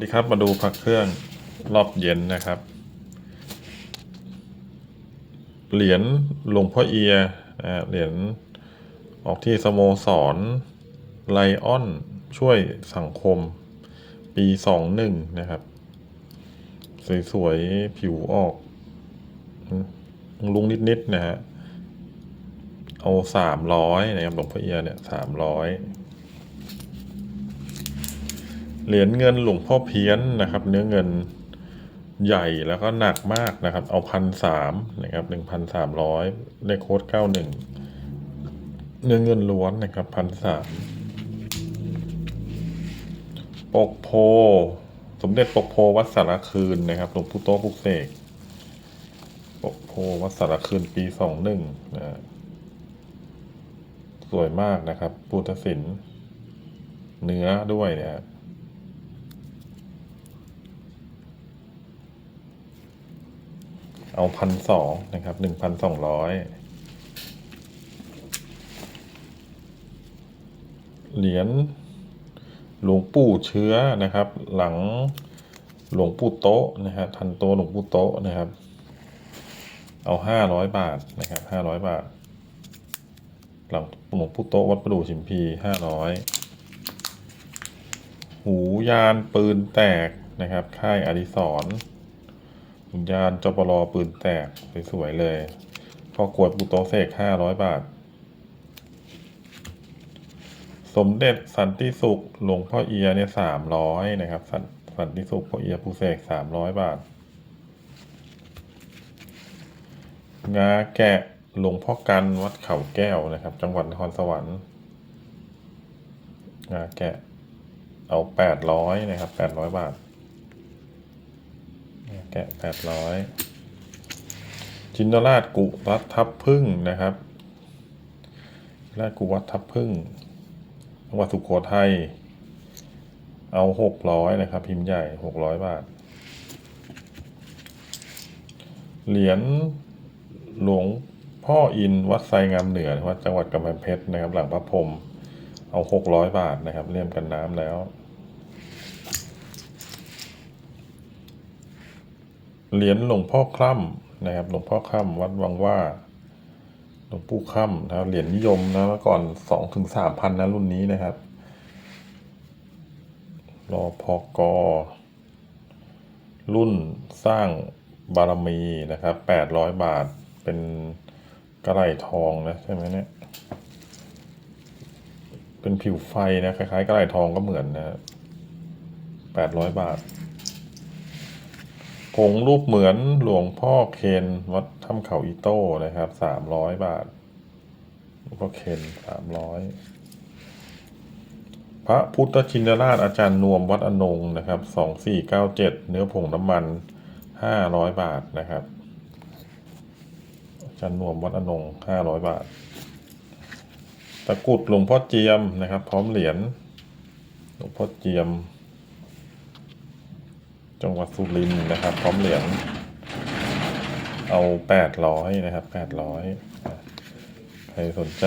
สวัสดีครับมาดูพักเครื่องรอบเย็นนะครับ เหรียญหลวงพ่อเอียเหรียญออกที่สโมสรไลออนช่วยสังคม ปีสองหนึ่งนะครับ สวยๆ ผิวออก ลุงนิดๆนะฮะเอาสามร้อยนะครับหลวงพ่อเอียเนี่ยสามร้อย เหรียญเงินหลวงพ่อเพี้ยนนะครับ เนื้อเงินใหญ่แล้วก็หนักมากนะครับ เอาพันสามนะครับหนึ่งพันสามร้อยเลขโค้ดเก้าหนึ่งเนื้อเงินล้วนนะครับพันสามปกโพ สมเด็จปกโพวัดสารคืนนะครับหลวงปู่โตะปุกเสกปกโพวัดสารคืนปีสองหนึ่งนะฮะสวยมากนะครับพุทธศิลป์เนื้อด้วยเนี่ยฮะ เอาพันสองนะครับหนึ่งพันสองร้อยเหรียญหลวงปู่เชื้อนะครับ หลังหลวงปู่โต๊ะนะฮะทันโตหลวงปู่โต๊ะนะครับ เอาห้าร้อยบาทนะครับห้าร้อยบาท หลังหลวงปู่โต๊ะวัดประดู่ชิมพีห้าร้อยหูยานปืนแตกนะครับ ค่ายอดิศร วิญญาณจปรปืนแตกสวยๆเลยพ่อกวดปุโตเสกห้าร้อยบาท สมเด็จสันติสุขหลวงพ่อเอียเนี่ยสามร้อยนะครับสันสันติสุขพ่อเอียปูเสกสามร้อยบาท งาแกะหลวงพ่อกันวัดเขาแก้วนะครับ จังหวัดนครสวรรค์งาแกะเอาแปดร้อยนะครับแปดร้อยบาท แกะแปดร้อยจินตราชกุวัดทับพึ่งนะครับราชกุวัดทับพึ่งจังหวัดสุโขทัยเอาหกร้อยนะครับ พิมพ์ใหญ่หกร้อยบาท เหรียญหลวงพ่ออินวัดไซงามเหนือวัดจังหวัดกำแพงเพชรนะครับ หลังพระพรมเอาหกร้อยบาทนะครับเลี่ยมกันน้ำแล้ว เหรียญหลวงพ่อคล่ำนะครับ หลวงพ่อคล่ำวัดวังว่า หลวงปู่คล่ำนะครับเหรียญนิยมนะเมื่อก่อนสองถึงสามพันนะรุ่นนี้นะครับรอพอกอรุ่นสร้างบารมีนะครับแปดร้อยบาทเป็นกระไรทองนะใช่ไหมเนี่ย เป็นผิวไฟนะคล้ายๆกระไรทองก็เหมือนนะแปดร้อยบาท งรูปเหมือนหลวงพ่อเคนวัดถ้ำเขาอีโต้นะครับสามร้อยบาทหลวงพ่อเคนสามร้อยพระพุทธชินราชอาจารย์นวมวัดอนงนะครับสองสี่เก้าเจ็ดเนื้อผงน้ำมันห้าร้อยบาทนะครับ อาจารย์นวมวัดอนงห้าร้อยบาท ตะกุดหลวงพ่อเจียมนะครับ พร้อมเหรียญหลวงพ่อเจียม จังหวัดสุรินทร์นะครับ พร้อมเหรียญเอาแปดร้อยนะครับแปดร้อยใครสนใจ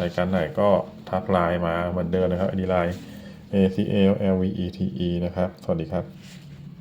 รายการไหนก็ทักไลน์มาเหมือนเดิมนะครับไอดีไลน์ A C L L V E T E นะครับ สวัสดีครับ